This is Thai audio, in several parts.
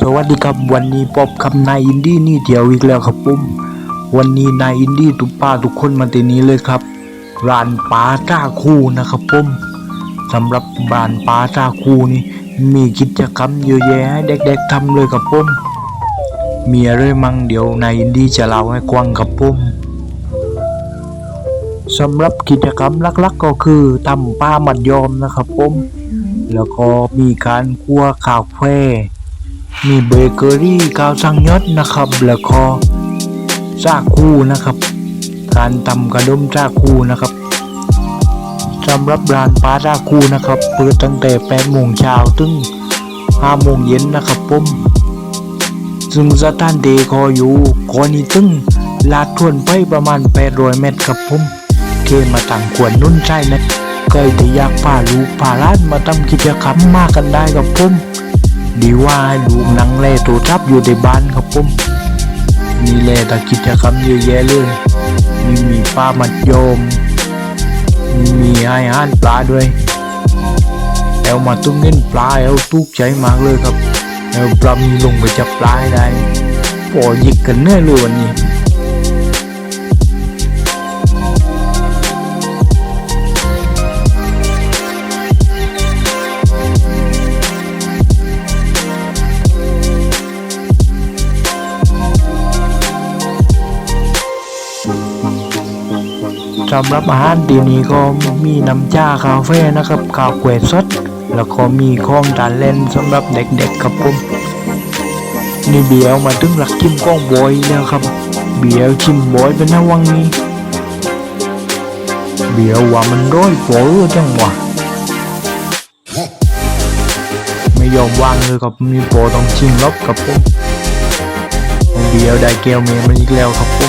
สวัสดีครับวันนี้พบกับนายอินดี้นี่เดียวอีกแล้วครับผมวันนี้นายอินดี้ทุกป้าทุกคนมาที่นี้เลยครับร้านป้าจ้าคู่นะครับผมสำหรับร้านป้าจ้าคู่นี่มีกิจกรรมเยอะแยะให้เด็กๆทำเลยครับผมมีอะไรมั่งเดี๋ยวนายอินดี้จะเล่าให้กว้างครับผมสำหรับกิจกรรมลักๆก็คือทำป้ามัดยอมนะครับผมแล้วก็มีการคั่วกาแฟ มีเบเกอรี่กาวสังยศนะครับ แล้วก็ซาคูนะครับ การทำกระดมซาคูนะครับสำหรับร้านปลาซาคูนะครับ เปิดตั้งแต่8โมงเช้าถึง5โมงเย็นนะครับผมซึ่งสถานที่ก็อยู่กอนี้ตึงลาดทวนไปประมาณ800เมตรครับผมเคมาต่างขวนนุ่นใช่นะใครที่อยากพาลูกพาล้านมาทำกิจกรรมมากันได้ครับผม ดีว่าให้ลูกนั่งเล่ตัวทับอยู่ในบ้านครับผมมีเล่ตะกิจกรรมเยอะแยะเลยมีมีป้ามัดโยม มีมีไอาหานปลาด้วยแอลมาตุ้งเล่นปลาแอลตุกใจมากเลยครับแอลปลามีลงไปจับปลาให้ได้โอ้ยิกกันเนื่อยเลยวันนี้ สำหรับอาหารทีนี้ก็มีน้ำชาคาเฟ่นะครับข้าวแกวสด แล้วก็มีของทานเล่นสำหรับเด็กๆครับผมนี่เบียวมาถึงหลักชิมก้องบอยแล้วครับ เบียวชิมบอยเป็นนะวังนี้ เบียวว่ามันร้อยโผล่จังหวะไม่ยอมวางเลยครับมีโผล่ต้องชิมลบครับผมเบียวได้แก้วเมย์มาอีกแล้วครับ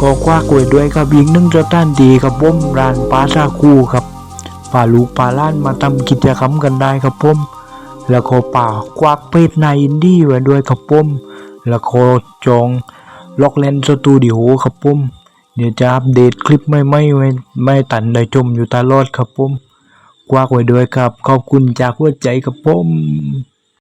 ก็คว้ากล้วยด้วยครับอีกหนึ่งสถานดีครับผมร้านปลาซาคูครับป่าลูกป่าล้านมาทำกิจกรรมกันได้ครับผมแล้วก็ป่าควักเพชรในอินดี้ไว้ด้วยครับผมแล้วก็จองล็อกเลนสตูดิโอครับผมเดี๋ยวจะอัปเดตคลิปไม่ไม่ไว้ไม่ตันได้ชมอยู่ตลอดครับผมควักไว้ด้วยครับ ขอบคุณจากหัวใจครับผม